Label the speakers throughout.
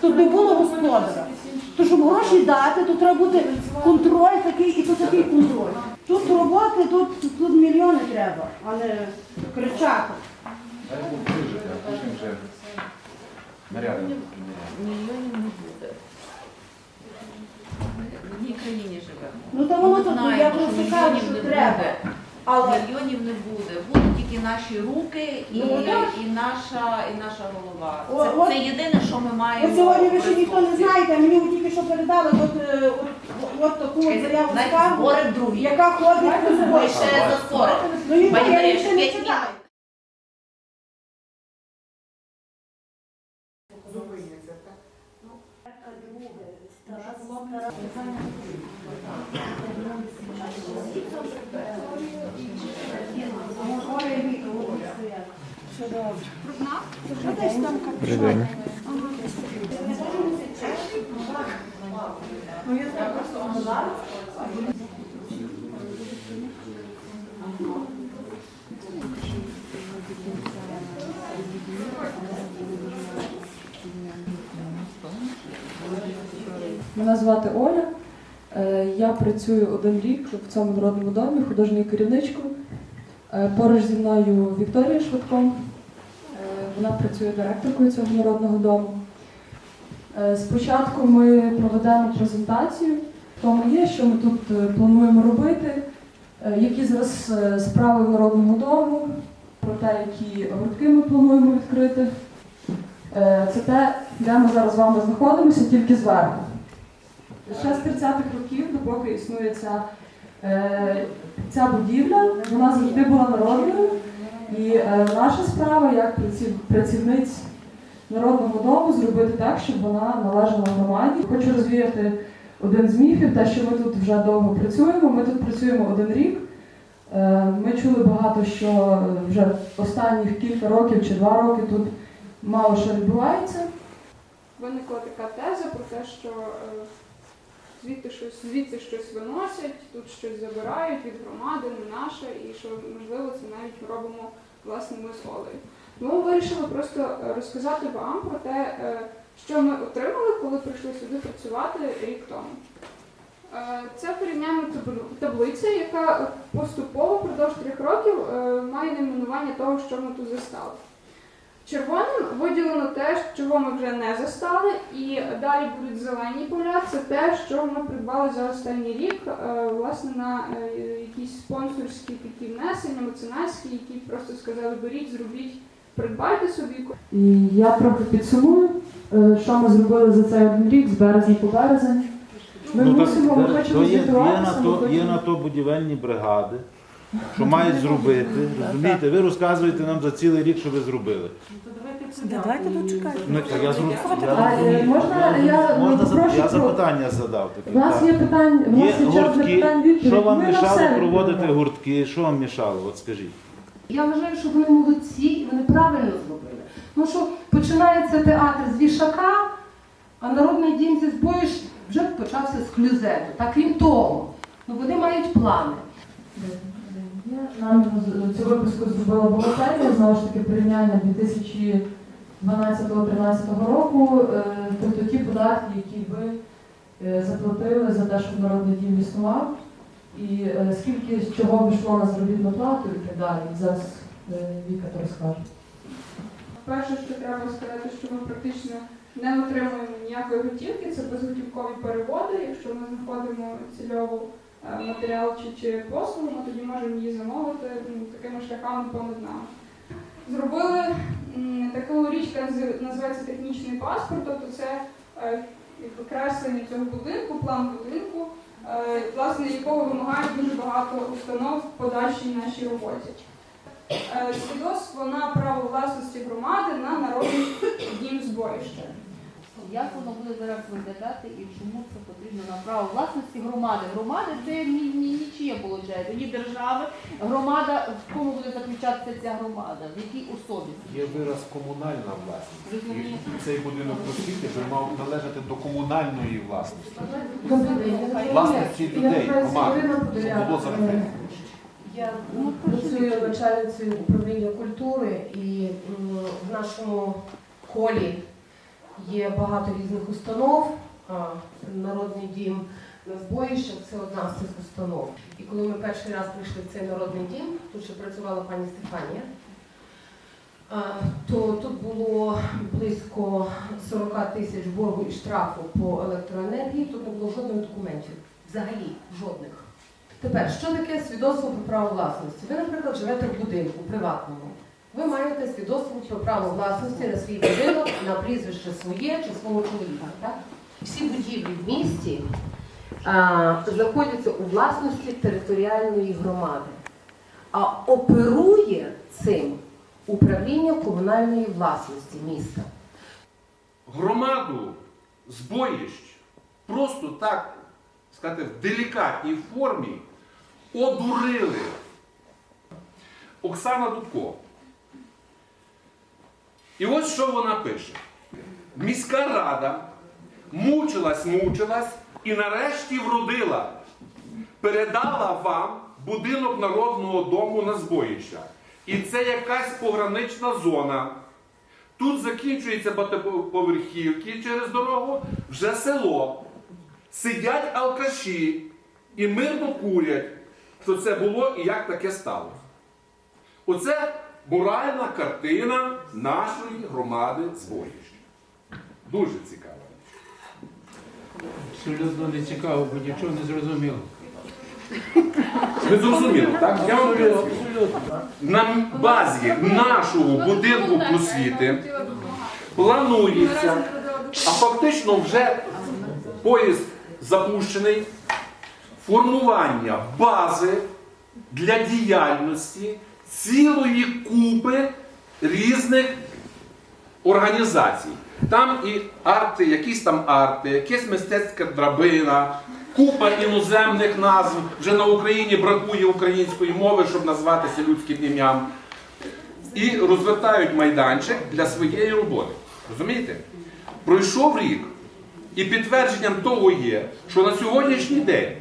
Speaker 1: Тут не було господара. То щоб гроші дати, то треба бути контроль такий і то такий контроль. Тут роботи, тут, тут мільйони треба, а не кричати.
Speaker 2: Нарядно.
Speaker 3: Мільйонів не буде. В одній країні живемо.
Speaker 1: Ну то воно тут, я
Speaker 3: що
Speaker 1: просто кажу, що треба. Але
Speaker 3: Мільйонів не буде. Будуть тільки наші руки і,
Speaker 1: Ну, так.
Speaker 3: і, наша, і наша голова.
Speaker 1: О,
Speaker 3: Це,
Speaker 1: от-
Speaker 3: це єдине, що ми маємо.
Speaker 1: от сьогодні ви ще ніхто не знаєте, мені тільки що передали от, е, от, от таку от заяву скаргу, яка ходить по
Speaker 3: Ми ще.
Speaker 1: Ну і
Speaker 3: Пані
Speaker 1: я ще не читаю.
Speaker 4: Мене звати Оля. Е, Я працюю один рік в цьому народному домі художньою керівничкою. Е, Поруч зі мною Вікторія Швидко. Вона працює директоркою цього народного дому. Е, Спочатку ми проведемо презентацію, в тому є, що ми тут е, плануємо робити, е, які зараз справи в народному дому, про те, які гуртки ми плануємо відкрити. Це те, де ми зараз з вами знаходимося, тільки зверху. Ще з 30-х років, допоки існує ця, ця будівля, вона завжди була народною. І е, наша справа, як праців- працівниць народного дому, зробити так, щоб вона належала громаді. Хочу розвіяти один з міфів, те, що ми тут вже довго працюємо. Ми тут працюємо один рік. Е, Ми чули багато, що вже останніх кілька років чи два роки тут мало що відбувається.
Speaker 5: Виникла така теза про те, що е, звідти щось, звідси щось виносять, тут щось забирають від громади, не наше, і що можливо це навіть робимо власне ми. Тому вирішили просто е, розказати вам про те, е, що ми отримали, коли прийшли сюди працювати рік тому. Е, Це порівняльна таблю- таблиця, яка поступово впродовж трьох років має найменування того, що ми тут застали. Червоним виділено те, чого ми вже не застали, і далі будуть зелені поля. Це те, що ми придбали за останній рік, е, власне, на е, якісь спонсорські такі внесення, меценатські, які просто сказали, беріть, зробіть, придбайте собі.
Speaker 4: І я трохи підсумую, е, що ми зробили за цей один рік з березня по березень. Ми
Speaker 6: Ну, так,
Speaker 4: мусимо, ми
Speaker 6: то
Speaker 4: хочемо
Speaker 6: є, є, на то, є на то будівельні бригади, що мають зробити. Розумієте, ви розказуєте нам за цілий рік, що ви зробили.
Speaker 1: Давайте дочекайте.
Speaker 6: Ну, так я, я
Speaker 4: А, е,
Speaker 6: розумію.
Speaker 4: можна я,
Speaker 6: Можна за-
Speaker 4: попрошу
Speaker 6: я
Speaker 4: про-
Speaker 6: запитання задав.
Speaker 4: У
Speaker 6: таке,
Speaker 4: нас
Speaker 6: так.
Speaker 4: є питання, у
Speaker 6: Є
Speaker 4: нас є час для
Speaker 6: гуртки.
Speaker 4: питань відповідь.
Speaker 6: Що вам
Speaker 4: Ми на
Speaker 6: мішало
Speaker 4: все
Speaker 6: проводити гуртки? Що вам мішало? От скажіть.
Speaker 7: Я вважаю, що вони молодці і вони правильно зробили. Ну що починається театр з вішака, а народний дім зі збою ж вже почався з клюзету. Та крім того, ну вони мають плани.
Speaker 4: Нам цю випуску зробила бухгалтерія, знову ж таки порівняння 2012-2013 року, е, тобто ті податки, які ви е, заплатили за те, щоб народний дім існував, і е, скільки з чого пішло на заробітну плату і так далі. Зараз Віка то розкаже.
Speaker 5: Перше, що треба сказати, що ми практично не отримуємо ніякої готівки, це безготівкові переводи. Якщо ми знаходимо цільову матеріал чи, чи послугу, ми тоді можемо її замовити ну, такими шляхами понад нами. Зробили таку річ, яка називається технічний паспорт, тобто це е, креслення цього будинку, план будинку, е, власне, якого вимагають дуже багато установ в подальшій нашій роботі. Е, Свідоцтво на право власності громади на народний дім збоїще.
Speaker 3: Як воно буде зараз виглядати і чому це потрібно на право власності громади? Громади це ні, ні, нічиє виходить, ні держави. Громада, в кому буде заключатися ця громада, в якій особі?
Speaker 2: Є вираз комунальна власність. І цей будинок освіти мав належати до комунальної власності.
Speaker 4: Власності
Speaker 2: людей, громади. Було завжди.
Speaker 7: Я працюю начальницею управління культури і в нашому колі є багато різних установ. Народний дім на збоїще це одна з цих установ. І коли ми перший раз прийшли в цей народний дім, тут ще працювала пані Стефанія, то тут було близько 40 тисяч боргу і штрафу по електроенергії. Тут не було жодних документів. Взагалі жодних. Тепер, що таке свідоцтво про право власності? Ви, наприклад, живете в будинку приватному. Ви маєте свідоцтво право власності на свій будинок, на прізвище своє чи свого чоловіка. Всі будівлі в місті а, знаходяться у власності територіальної громади, а оперує цим управління комунальної власності міста.
Speaker 8: громаду збоїщ просто так сказати, в делікатній формі одурили. Оксана Дудко. І ось що вона пише. Міська рада мучилась, мучилась і нарешті вродила. Передала вам будинок народного дому на збоїща. І це якась погранична зона. Тут закінчуються багатоповерхівки через дорогу, вже село. Сидять алкаші і мирно курять, що це було і як таке сталося. Оце моральна картина нашої громади збоїща. Дуже цікава.
Speaker 9: Абсолютно не цікаво, бо нічого не зрозуміло.
Speaker 8: Ви зрозуміли, так? Я вам На базі нашого будинку просвіти планується, а фактично вже поїзд запущений, формування бази для діяльності цілої купи різних організацій. Там і арти, якісь там арти, якась мистецька драбина, купа іноземних назв. Вже на Україні бракує української мови, щоб назватися людським ім'ям. І розвертають майданчик для своєї роботи. Розумієте? Пройшов рік, і підтвердженням того є, що на сьогоднішній день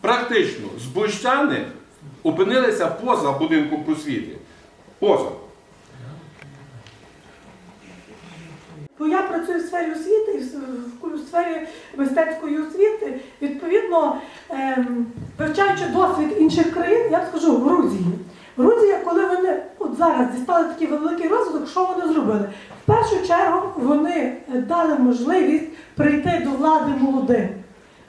Speaker 8: практично збощани опинилися поза будинком просвіти. Поза.
Speaker 10: Бо я працюю в сфері освіти, в сфері мистецької освіти. Відповідно, ем, вивчаючи досвід інших країн, я б скажу Грузії. Грузія, коли вони от зараз дістали такий великий розвиток, що вони зробили? В першу чергу вони е, дали можливість прийти до влади молодим,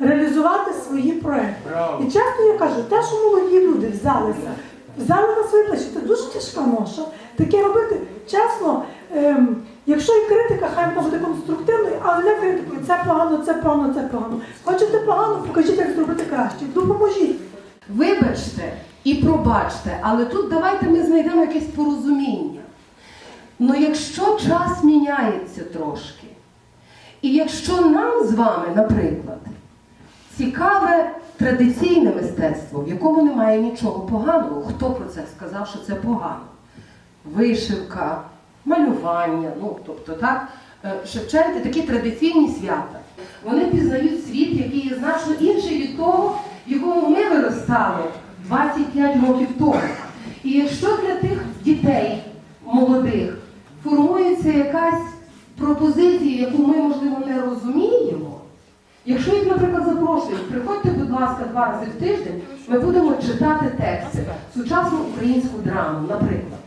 Speaker 10: реалізувати свої проекти. І часто я кажу, те, що молоді люди взялися, взяли на свої плечі, це дуже тяжка ноша. Таке робити, чесно, ем, якщо і критика, хай вона буде конструктивною, але не критикою, це погано, це погано, це погано. Хочете погано, покажіть, як зробити краще. Допоможіть.
Speaker 7: Вибачте і пробачте, але тут давайте ми знайдемо якесь порозуміння. Ну якщо час міняється трошки, і якщо нам з вами, наприклад, цікаве традиційне мистецтво, в якому немає нічого поганого, хто про це сказав, що це погано? Вишивка, малювання, ну тобто так, е, Шевченки такі традиційні свята. Вони пізнають світ, який є значно інший від того, в якому ми виростали 25 років тому. І якщо для тих дітей молодих формується якась пропозиція, яку ми, можливо, не розуміємо, якщо їх, наприклад, запрошують, приходьте, будь ласка, два рази в тиждень, ми будемо читати тексти, сучасну українську драму, наприклад.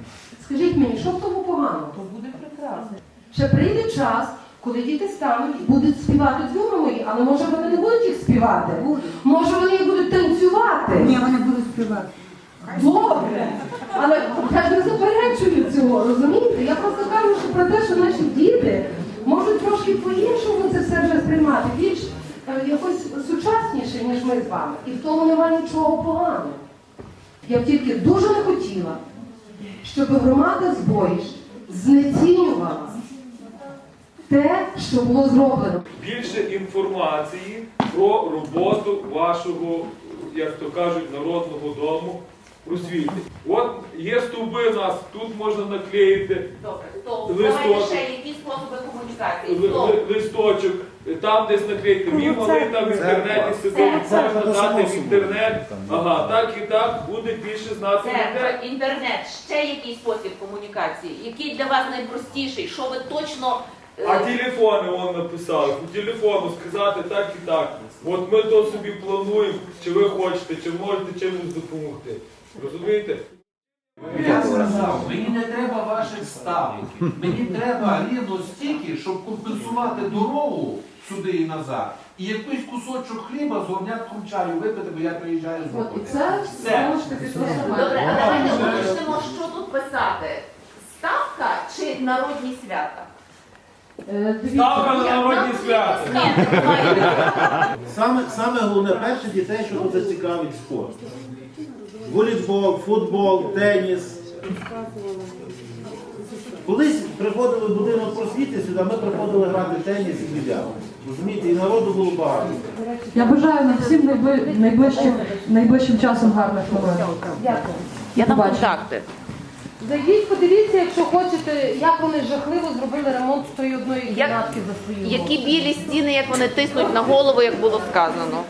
Speaker 7: Скажіть мені, що в тому поганого?
Speaker 3: То буде прекрасно.
Speaker 7: Ще прийде час, коли діти стануть і будуть співати дзвони мої, але може вони не будуть їх співати. Може вони їх будуть танцювати.
Speaker 10: Ні, вони будуть співати.
Speaker 7: Добре. Але я ж не заперечую цього, розумієте? Я просто кажу, що про те, що наші діти можуть трошки по-іншому це все вже сприймати, більш якось сучасніше, ніж ми з вами. І в тому немає нічого поганого. Я б тільки дуже не хотіла, щоб громада збоїщ знецінювала те, що було зроблено.
Speaker 11: більше інформації про роботу вашого, як то кажуть, народного дому просвіти. От є стовби у нас, тут можна наклеїти
Speaker 3: Добре, то
Speaker 11: Листок.
Speaker 3: ще які способи комунікації.
Speaker 11: ли- листочок, там десь наклеїти. Мій там в інтернеті сидить, можна дати в інтернет. Ага, так і так буде більше знати
Speaker 12: Це
Speaker 11: людей.
Speaker 12: інтернет. Ще який спосіб комунікації, який для вас найпростіший, що ви точно
Speaker 11: А телефони он написали, по телефону сказати так і так. От ми то собі плануємо, чи ви хочете, чи можете чимось допомогти. Розумієте?
Speaker 8: Я сказав, мені не треба ваших ставок. Мені треба рівно стільки, щоб компенсувати дорогу сюди і назад. І якийсь кусочок хліба з горнятком чаю випити, бо я приїжджаю з
Speaker 4: От, і
Speaker 8: роботи.
Speaker 4: це
Speaker 8: Все.
Speaker 3: Добре, а давайте уточнимо, що тут писати. Ставка чи народні свята?
Speaker 4: Е, дивіться,
Speaker 11: Ставка на народні свята.
Speaker 6: Саме головне перше дітей, що тут зацікавить спорт. Волейбол, футбол, теніс. Колись приходили в будинок просвіти сюди, ми приходили грати теніс і більярд. Розумієте, і народу було багато.
Speaker 4: Я бажаю нам всім найбли- найближчим, найближчим часом гарних новин.
Speaker 3: Дякую. Я
Speaker 4: Побачимо.
Speaker 3: контакти.
Speaker 7: Зайдіть, подивіться, якщо хочете, як вони жахливо зробили ремонт тої одної
Speaker 3: Як-
Speaker 7: кімнатки за свою.
Speaker 3: Які білі стіни, як вони тиснуть на голову, як було сказано.